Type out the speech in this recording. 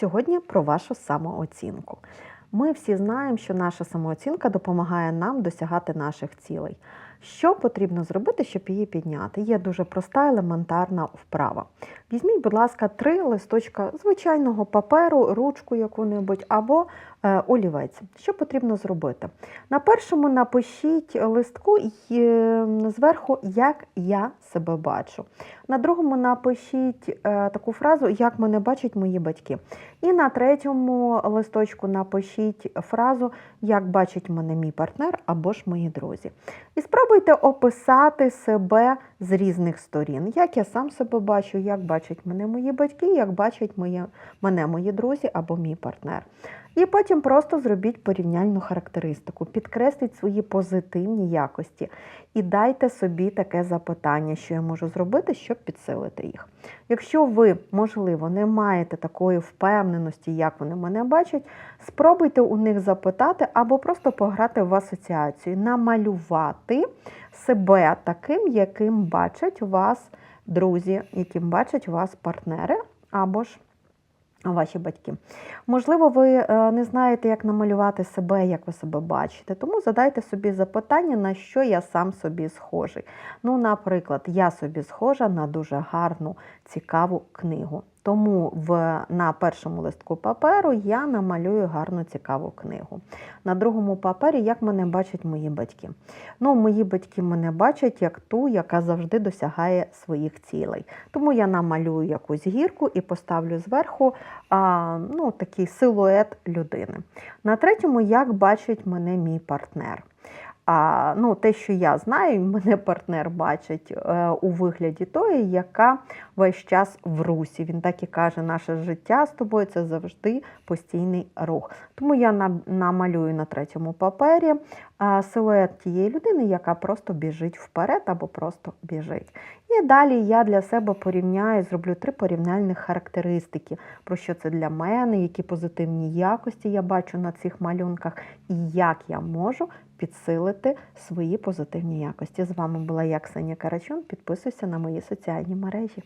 Сьогодні про вашу самооцінку. Ми всі знаємо, що наша самооцінка допомагає нам досягати наших цілей. Що потрібно зробити, щоб її підняти? Є дуже проста елементарна вправа. Візьміть, будь ласка, три листочка звичайного паперу, ручку яку-небудь або олівець. Що потрібно зробити? На першому напишіть листку е, зверху, як я себе бачу. На другому напишіть е, таку фразу, як мене бачать мої батьки. І на третьому листочку напишіть фразу, як бачить мене мій партнер або ж мої друзі. І спробуйте описати себе з різних сторін, як я сам себе бачу, як бачать мене мої батьки, як бачать моє, мене мої друзі або мій партнер. І потім просто зробіть порівняльну характеристику, підкресліть свої позитивні якості і дайте собі таке запитання, що я можу зробити, щоб підсилити їх. Якщо ви, можливо, не маєте такої впевненості, як вони мене бачать, спробуйте у них запитати або просто пограти в асоціацію, намалювати себе таким, яким бачать вас друзі, яким бачать вас партнери або ж ваші батьки. Можливо, ви е, не знаєте, як намалювати себе, як ви себе бачите. Тому задайте собі запитання, на що я сам собі схожий. Ну, наприклад, я собі схожа на дуже гарну, цікаву книгу. Тому в, на першому листку паперу я намалюю гарну цікаву книгу. На другому папері, як мене бачать мої батьки. Ну, мої батьки мене бачать як ту, яка завжди досягає своїх цілей. Тому я намалюю якусь гірку і поставлю зверху а, ну, такий силует людини. На третьому, як бачить мене мій партнер. А ну, те, що я знаю, мене партнер бачить е, у вигляді тої, яка весь час в русі. Він так і каже, наше життя з тобою це завжди постійний рух. Тому я на, намалюю на третьому папері е, силует тієї людини, яка просто біжить вперед або просто біжить. І далі я для себе порівняю, зроблю три порівняльних характеристики, про що це для мене, які позитивні якості я бачу на цих малюнках, і як я можу підсилити свої позитивні якості. З вами була я, Ксенія Карачун. Підписуйся на мої соціальні мережі.